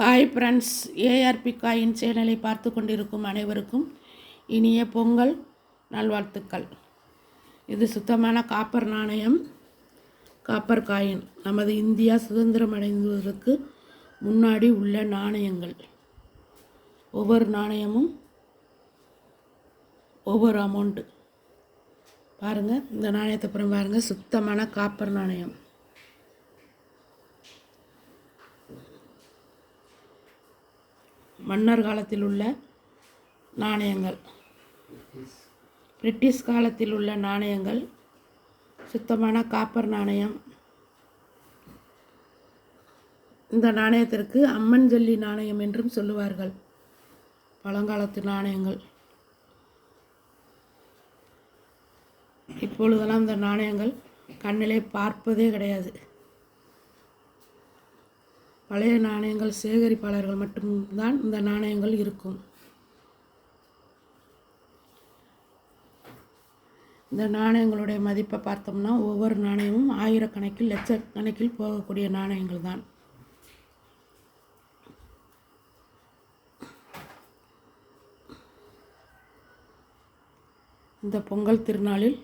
Hi friends ARP coin சேனலை பார்த்து கொண்டிருக்கும் அனைவருக்கும் இனிய பொங்கல் நல்வாழ்த்துக்கள். இது சுத்தமான காப்பர் நாணயம் காப்பர் காயின். நமது இந்தியா சுதந்திரம் அடைந்ததற்கு முன்னாடி உள்ள நாணயங்கள். ஒவ்வொரு நாணயமும் ஒவ்வொரு அமௌண்ட்டு பாருங்கள் இந்த நாணயத்தை அப்புறம் பாருங்கள் சுத்தமான காப்பர் நாணயம். மன்னர் காலத்தில் உள்ள நாணயங்கள். பிரிட்டிஷ் காலத்தில் உள்ள நாணயங்கள். சுத்தமான காப்பர் நாணயம். இந்த நாணயத்திற்கு அம்மன் ஜல்லி நாணயம் என்றும் சொல்லுவார்கள். பழங்காலத்து நாணயங்கள். இப்பொழுதெல்லாம் இந்த நாணயங்கள் கண்ணிலே பார்ப்பதே கிடையாது. பழைய நாணயங்கள் சேகரிப்பாளர்கள் மட்டும்தான் இந்த நாணயங்கள் இருக்கும். இந்த நாணயங்களுடைய மதிப்பை பார்த்தோம்னா ஒவ்வொரு நாணயமும் ஆயிரக்கணக்கில் லட்சக்கணக்கில் போகக்கூடிய நாணயங்கள் தான் இந்த பொங்கல் திருநாளில்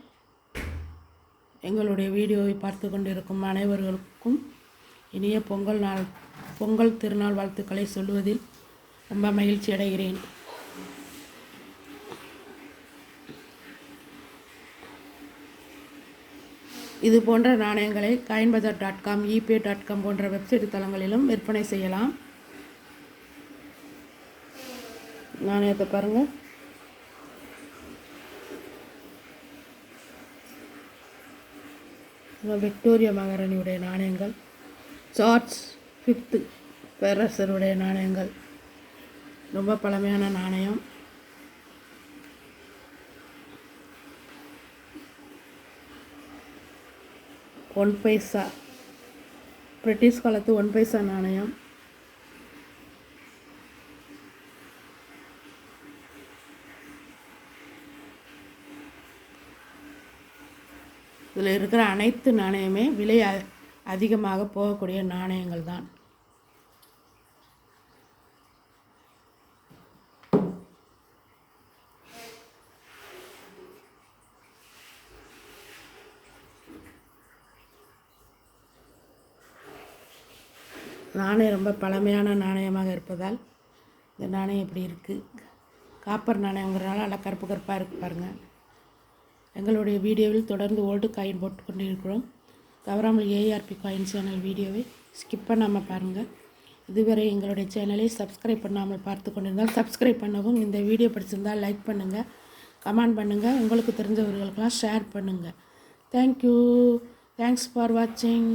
எங்களுடைய வீடியோவை பார்த்து கொண்டிருக்கும் அனைவர்களுக்கும் இனிய பொங்கல் நாள். பொங்கல் திருநாள் வாழ்த்துக்களை சொல்லுவதில் ரொம்ப மகிழ்ச்சி அடைகிறேன். இது போன்ற நாணயங்களை காயின்பதர் dot com eBay dot com போன்ற வெப்சைட் தளங்களிலும் விற்பனை செய்யலாம். நாணயத்தை பாருங்கள் விக்டோரியா மகாராணியுடைய நாணயங்கள். சார்ட்ஸ் ஃபிஃப்த்து பேரரசருடைய நாணயங்கள். ரொம்ப பழமையான நாணயம். ஒன் பைசா. பிரிட்டிஷ் காலத்து ஒன் பைசா நாணயம். இதில் இருக்கிற அனைத்து நாணயமே விலை அதிகமாக போகக்கூடிய நாணயங்கள் தான் நாணயம் ரொம்ப பழமையான நாணயமாக இருப்பதால் இந்த நாணயம் இப்படி இருக்குது காப்பர் நாணயங்கிறனால நல்லா கருப்பு கருப்பாக இருக்கு பாருங்கள் எங்களுடைய வீடியோவில் தொடர்ந்து ஓல்டு காயின் போட்டு கொண்டிருக்கிறோம் தவறாமல் ஏஆர்பி காயின் சேனல் வீடியோவை ஸ்கிப் பண்ணாமல் பாருங்கள் இதுவரை எங்களுடைய சேனலை சப்ஸ்கிரைப் பண்ணாமல் பார்த்து கொண்டிருந்தால் சப்ஸ்கிரைப் பண்ணவும் இந்த வீடியோ பிடிச்சிருந்தால் லைக் பண்ணுங்கள் கமெண்ட் பண்ணுங்கள் உங்களுக்கு தெரிஞ்சவர்களுக்கெல்லாம் ஷேர் பண்ணுங்கள் தேங்க்யூ தேங்க்ஸ் ஃபார் வாட்சிங்